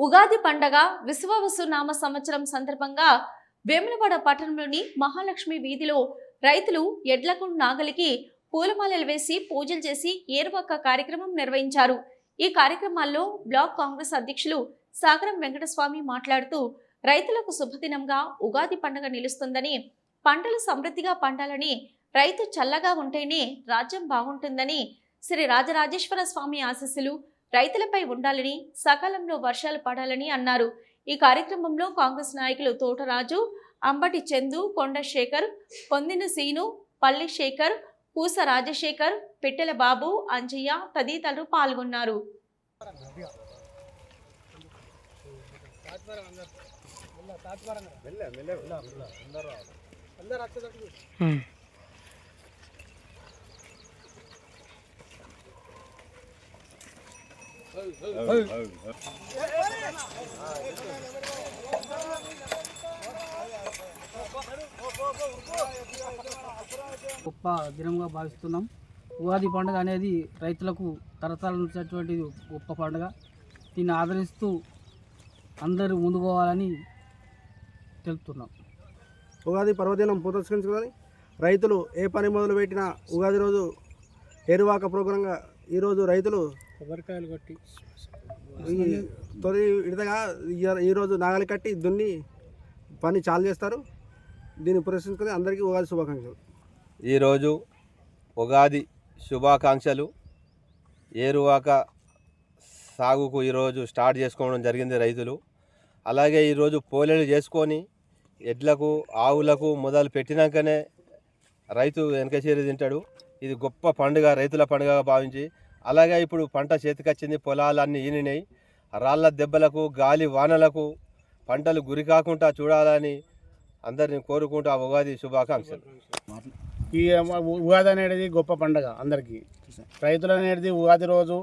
ఉగాది పండగ విశ్వవసు నామ సంవత్సరం సందర్భంగా వేములవాడ పట్టణంలోని మహాలక్ష్మి వీధిలో రైతులు ఎడ్లకు నాగలికి పూలమాలలు వేసి పూజలు చేసి ఏరువాక కార్యక్రమం నిర్వహించారు. ఈ కార్యక్రమాల్లో బ్లాక్ కాంగ్రెస్ అధ్యక్షులు సాగరం వెంకటస్వామి మాట్లాడుతూ రైతులకు శుభదినంగా ఉగాది పండుగ నిలుస్తుందని పంటలు సమృద్ధిగా పండాలని రైతు చల్లగా ఉంటేనే రాజ్యం బాగుంటుందని శ్రీ రాజరాజేశ్వర స్వామి ఆశీస్సులు రైతులపై ఉండాలని సకాలంలో వర్షాలు పడాలని అన్నారు. ఈ కార్యక్రమంలో కాంగ్రెస్ నాయకులు తోటరాజు అంబటి చందు కొండ శేఖర్ పొందిన సీను పల్లి శేఖర్ పూస రాజశేఖర్ పిట్టెల బాబు అంజయ్య తదితరులు పాల్గొన్నారు. గొప్ప దినంగా భావిస్తున్నాం. ఉగాది పండుగ అనేది రైతులకు తరతరాల నుంచినటువంటి గొప్ప పండుగ. దీన్ని ఆదరిస్తూ అందరూ ముందుకు పోవాలని తెలుపుతున్నాం. ఉగాది పర్వదినం పురస్కరించుకొని రైతులు ఏ పని మొదలు పెట్టినా ఉగాది రోజు ఎరువాక ప్రోగ్రాంగా ఈరోజు రైతులు కొబ్బరికాయలు కొట్టి. తొలి విడతగా ఈ- ఈరోజు నాగలి కట్టి దున్ని పని చాలు చేస్తారు. దీన్ని పురస్కరించుకొని అందరికీ ఉగాది శుభాకాంక్షలు. ఈరోజు ఉగాది శుభాకాంక్షలు. ఏరువాక సాగుకు ఈరోజు స్టార్ట్ చేసుకోవడం జరిగింది రైతులు. అలాగే ఈరోజు పోలేలు చేసుకొని ఎడ్లకు ఆవులకు మొదలు పెట్టినాకనే రైతు వెనకచేరి తింటాడు. ఇది గొప్ప పండుగ రైతుల పండుగగా భావించి అలాగే ఇప్పుడు పంట చేతికొచ్చింది పొలాలన్నీ ఈనినాయి రాళ్ళ దెబ్బలకు గాలి వానలకు పంటలు గురి కాకుండా చూడాలని అందరిని కోరుకుంటూ ఆ ఉగాది శుభాకాంక్షలు. ఈ ఉగాది అనేది గొప్ప పండగ అందరికీ. రైతులు అనేది ఉగాది రోజు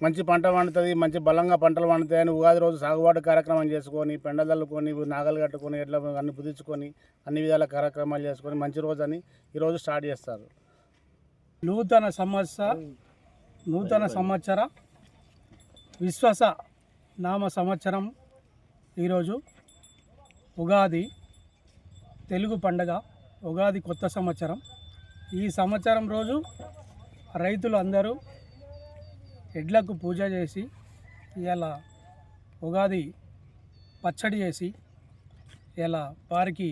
మంచి పంట పండుతుంది మంచి బలంగా పంటలు వండుతాయని ఉగాది రోజు సాగుబాటు కార్యక్రమం చేసుకొని పెండదల్లుకొని నాగలు కట్టుకొని ఎట్లా అన్ని పుదించుకొని అన్ని విధాల కార్యక్రమాలు చేసుకొని మంచి రోజు అని ఈరోజు స్టార్ట్ చేస్తారు. నూతన సంవత్సర నూతన సంవత్సర విశ్వాస నామ సంవత్సరం ఈరోజు ఉగాది తెలుగు పండగ ఉగాది కొత్త సంవత్సరం. ఈ సంవత్సరం రోజు రైతులు అందరూ ఎడ్లకు పూజ చేసి ఇలా ఉగాది పచ్చడి చేసి ఇలా వారికి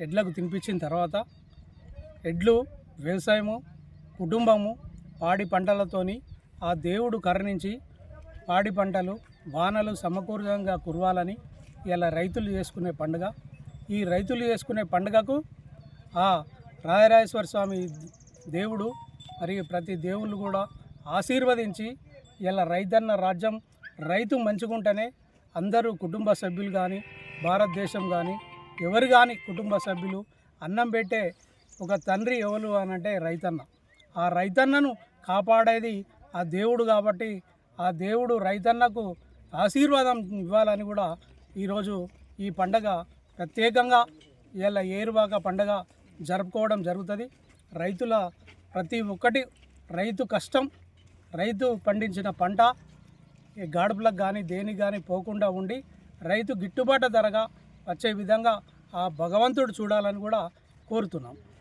ఎడ్లకు తినిపించిన తర్వాత ఎడ్లు వ్యవసాయము కుటుంబము పాడి పంటలతోని ఆ దేవుడు కరుణించి పాడి పంటలు వానలు సమకూరంగా కురవాలని ఇలా రైతులు చేసుకునే పండుగ. ఈ రైతులు చేసుకునే పండుగకు ఆ రాయరాజేశ్వర స్వామి దేవుడు మరియు ప్రతి దేవుళ్ళు కూడా ఆశీర్వదించి ఇలా రైతన్న రాజ్యం రైతు మంచుకుంటేనే అందరూ కుటుంబ సభ్యులు కానీ భారతదేశం కానీ ఎవరు కానీ కుటుంబ సభ్యులు అన్నం పెట్టే ఒక తండ్రి ఎవరు అని అంటే రైతన్న. ఆ రైతన్నను కాపాడేది ఆ దేవుడు కాబట్టి ఆ దేవుడు రైతన్నకు ఆశీర్వాదం ఇవ్వాలని కూడా ఈరోజు ఈ పండగ ప్రత్యేకంగా ఇలా ఏరువాక పండగ జరుపుకోవడం జరుగుతుంది. రైతుల ప్రతి ఒక్కటి రైతు కష్టం రైతు పండించిన పంట ఈ గాడుపులకు కానీ దేనికి కానీ పోకుండా ఉండి రైతు గిట్టుబాటు ధరగా వచ్చే విధంగా ఆ భగవంతుడు చూడాలని కూడా కోరుతున్నాం.